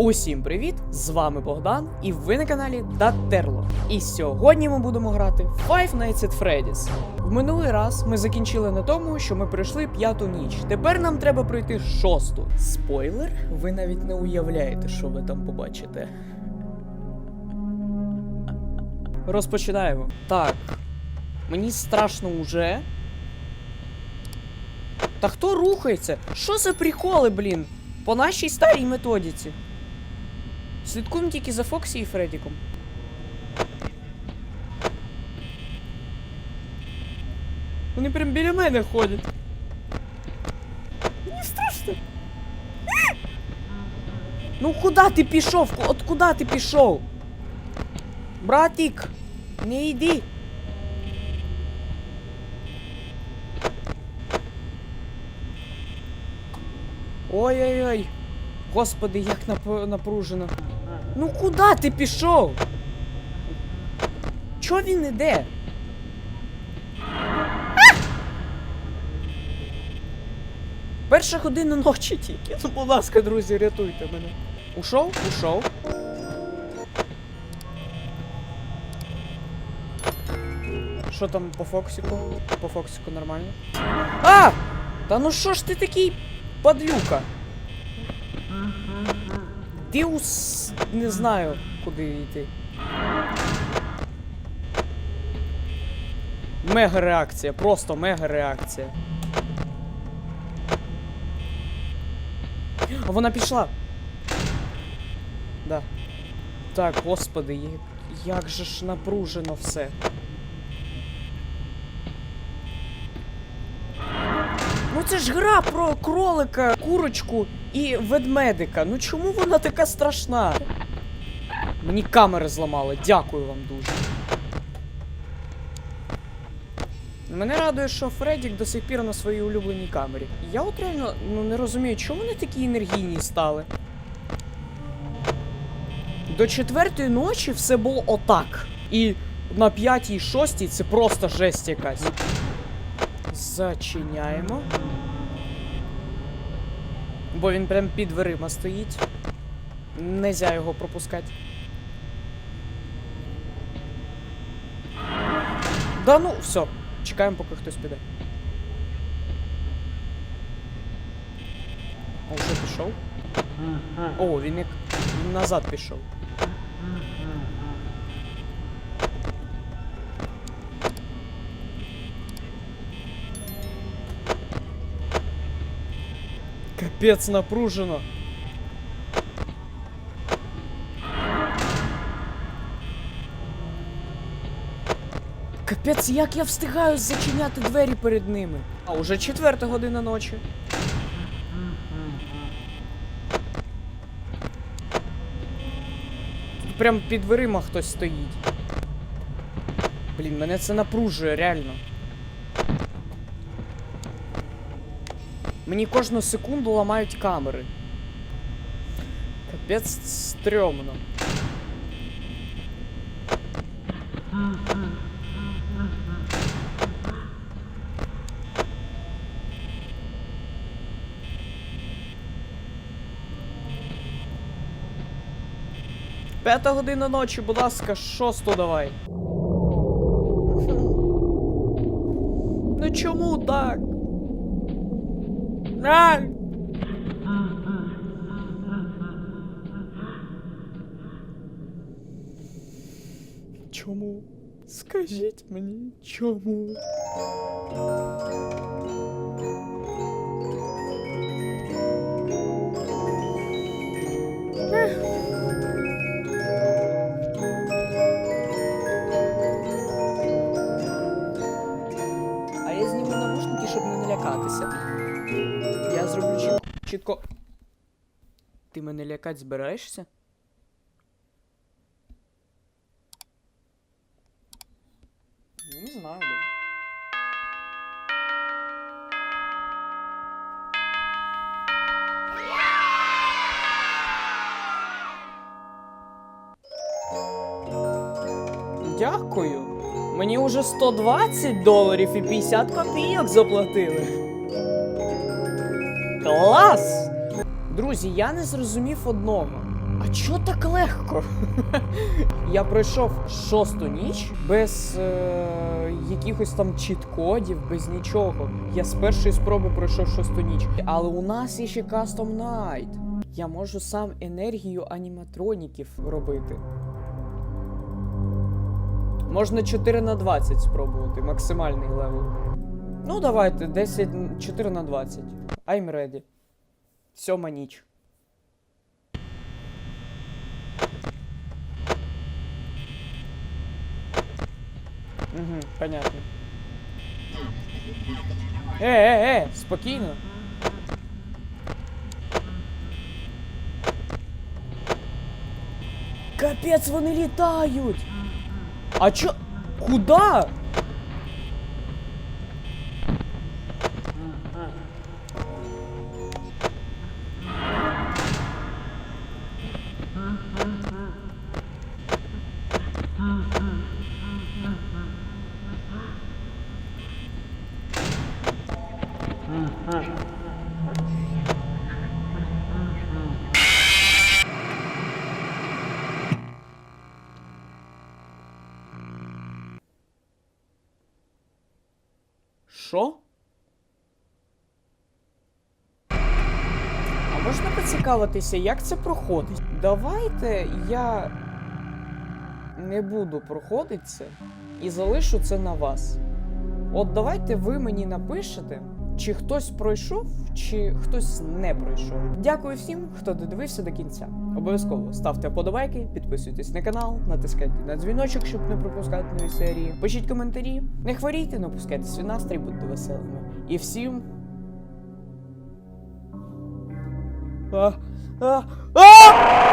Усім привіт! З вами Богдан, і ви на каналі Датерло. І сьогодні ми будемо грати Five Nights at Freddy's. В минулий раз ми закінчили на тому, що ми пройшли п'яту ніч. Тепер нам треба пройти шосту. Спойлер, ви навіть не уявляєте, що ви там побачите. Розпочинаємо. Так. Мені страшно уже. Та хто рухається? Що за приколи, блін? По нашій старій методиці. Слідкуємо тільки за Фоксі і Фредіком. Вони прям біля мене ходять. Мені страшно. Ну куди ти пішов? От куди ти пішов? Братик, не йди. Ой-ой-ой. Господи, як нап- напружено. Ну куди ти пішов? Чого він іде? Перша година ночі тільки. Ну, будь ласка, друзі, рятуйте мене. Ушов? Ушов. Що там по Фоксику? По Фоксику нормально. А! Та ну що ж ти такий падлюка? Діус не знаю, куди йти. Мега реакція, просто мега реакція. А вона пішла. Да. Так, господи, як, як же ж напружено все. Ну це ж гра про кролика, курочку і ведмедика. Ну чому вона така страшна? Мені камери зламали, дякую вам дуже. Мене радує, що Фредік до сих пір на своїй улюбленій камері. Я от реально ну, не розумію, чому вони такі енергійні стали. До четвертої ночі все було отак. І на п'ятій, шостій це просто жесть якась. Зачиняємо. Бо він прям під дверима стоїть. Нельзя його пропускати. Да ну, все. Чекаємо, поки хтось піде. О, вже пішов. О, він як назад пішов. Капець напружено. Капець, як я встигаю зачиняти двері перед ними. А уже четверта година ночі. Тут Прям під дверима хтось стоїть. Блін, мене це напружує, реально. Мені кожну секунду ламають камери. Капець стрьомно. П'ята година ночі, будь ласка, шосту давай. Ну чому так? А! Чому? Скажіть мені, чому? А я зніму навушники, щоб не налякатися. Я зроблю чітко. Ти мене лякать збираєшся? Ну, не знаю, да. Дякую. Мені уже 120 доларів і 50 копійок заплатили. Клас! Друзі, я не зрозумів одного. А чо так легко? Я пройшов шосту ніч без е, якихось там чіт-кодів, без нічого. Я з першої спроби пройшов шосту ніч. Але у нас є ще Custom Night. Я можу сам енергію аніматроніків робити. Можна 4 на 20 спробувати, максимальний левел. Ну, давайте, 10, 4 на 20. I'm ready. Сьома ніч. Угу, понятно. Е, е, е, спокійно. Капець, вони літають! А чо? Куда? Що? А можна поцікавитися, як це проходить? Давайте я не буду проходити це і залишу це на вас. От давайте ви мені напишете, чи хтось пройшов, чи хтось не пройшов. Дякую всім, хто додивився до кінця. Обов'язково ставте вподобайки, підписуйтесь на канал, натискайте на дзвіночок, щоб не пропускати нові серії. Пишіть коментарі, не хворійте, не опускайте свій настрій, будьте веселими. І всім. А, а, а!